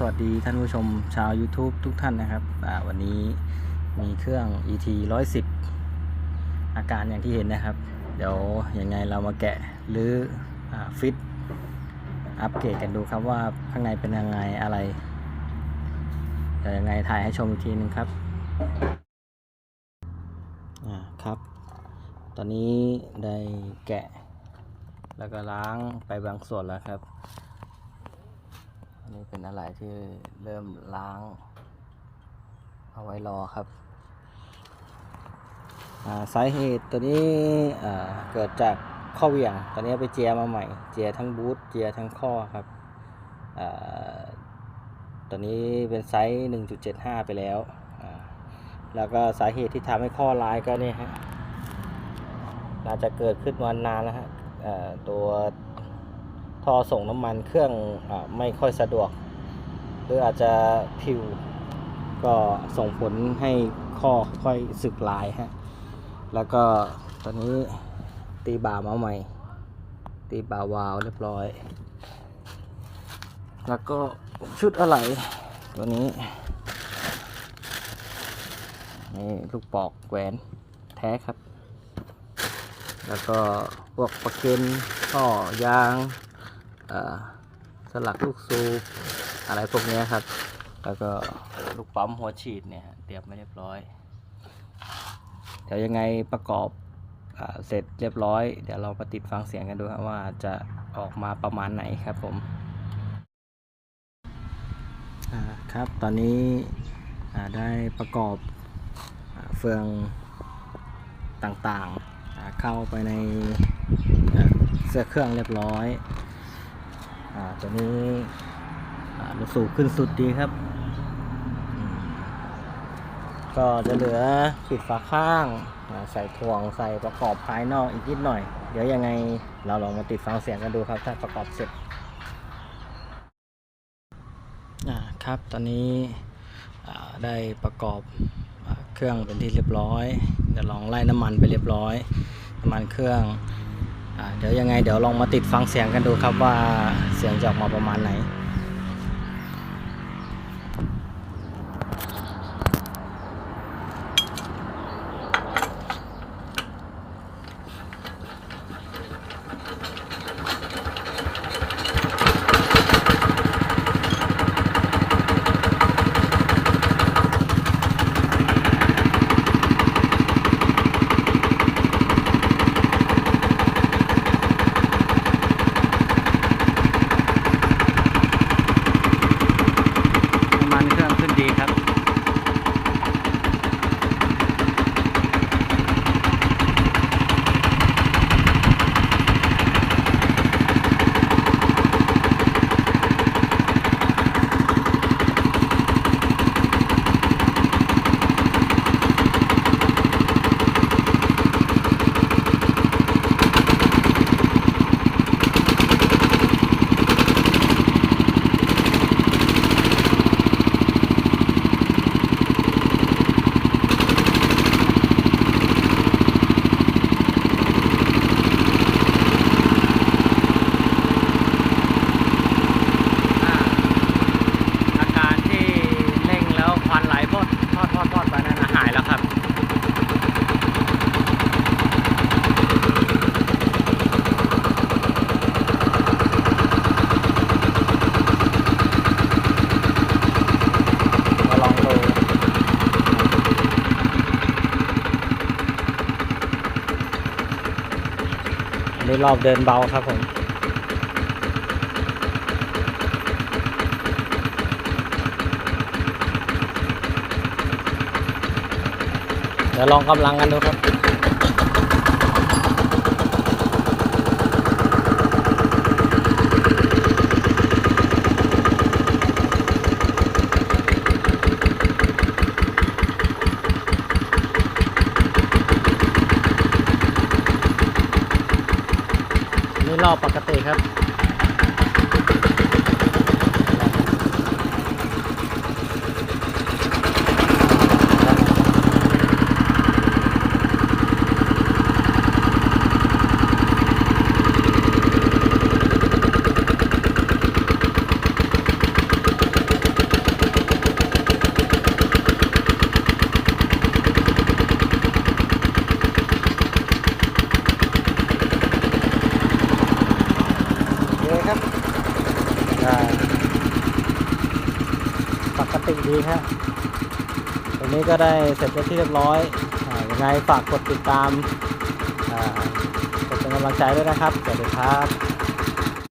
สวัสดีท่านผู้ชมชาว YouTube ทุกท่านนะครับวันนี้มีเครื่อง ET 110 อาการอย่างที่เห็นนะครับ เดี๋ยวยังไงเรามาแกะหรืออฟิต อัปเกรดกันดูครับว่าข้างในเป็นยังไงอะไร เดี๋ยวยังไงถ่ายให้ชมอีกทีนึงครับอ่าครับ ตอนนี้ได้แกะ แล้วก็ล้างไปบางส่วนแล้วครับ นนี้เป็นอะไรที่เริ่มล้าง เอาไว้รอครับสาเหตุตัวนี้เกิดจากข้อเหวี่ยง ตอนนี้ไปเจียมาใหม่ เจียทั้งบูทเจียทั้งข้อครับอตัวนี้เป็นไซส์ 1.75 ไปแล้ว แล้วก็สาเหตุที่ทำให้ข้อร้ายก็เนี่ยฮะ น่าจะเกิดขึ้นมานานแล้วฮะตัว ท่อส่งน้ำมันเครื่องอไม่ค่อยสะดวก หรืออาจจะผิว ก็ส่งผลให้ข้อค่อยสึกลายฮะ แล้วก็ตอนนี้ตีบ่ามาใหม่ ตีบ่าวาวเรียบร้อย แล้วก็ชุดอะไรตัวนี้นี่ลูกปอกแหวนแท้ครับ แล้วก็พวกประเกันท่อยาง สลักลูกสูบอะไรพวกนี้ครับ แล้วก็ลูกปั๊มหัวฉีดเนี่ยเตรียมไม่เรียบร้อย เดี๋ยวยังไงประกอบอเสร็จเรียบร้อย เดี๋ยวเรามาติดฟังเสียงกันดูครับว่าจะออกมาประมาณไหนครับผมครับตอนนี้ได้ประกอบอเฟืองต่างๆเข้าไปในเสื้อเครื่องเรียบร้อย อาตัวนี้อ่าสูบขึ้นสุดดีครับ ก็จะเหลือปิดฝาข้างาใส่ถ่วงใส่ประกอบภายนอกอีกนิดหน่อย เดี๋ยวยังไงเราลองมาติดฟังเสียงกันดูครับถ้าประกอบเสร็จครับตอนนี้ได้ประกอบอเครื่องเป็นที่เรียบร้อยเดี๋ยวลองไล่น้ำมันไปเรียบร้อย น้ำมันเครื่อง เดี๋ยวยังไงเดี๋ยวลองมาติดฟังเสียงกันดูครับว่าเสียงจะออกมาประมาณไหนำมันเครื่องขึ้นดีครับ อ่าอาการที่เร่งแล้วควันไหลพอดทอดทอดทอดไปนั่นนะหายแล้วครับ มาลองดูอันนี้ รอบเดินเบาครับผมเดี๋ยวลองกำลังกันดูครับ ปกติครับ อ ดีครับตรงนี้ก็ได้เสร็จเป็นที่เรียบร้อยอยังไงฝากกดติดตามกดเป็นกำลังใจด้วยนะครับสวัสดีครับ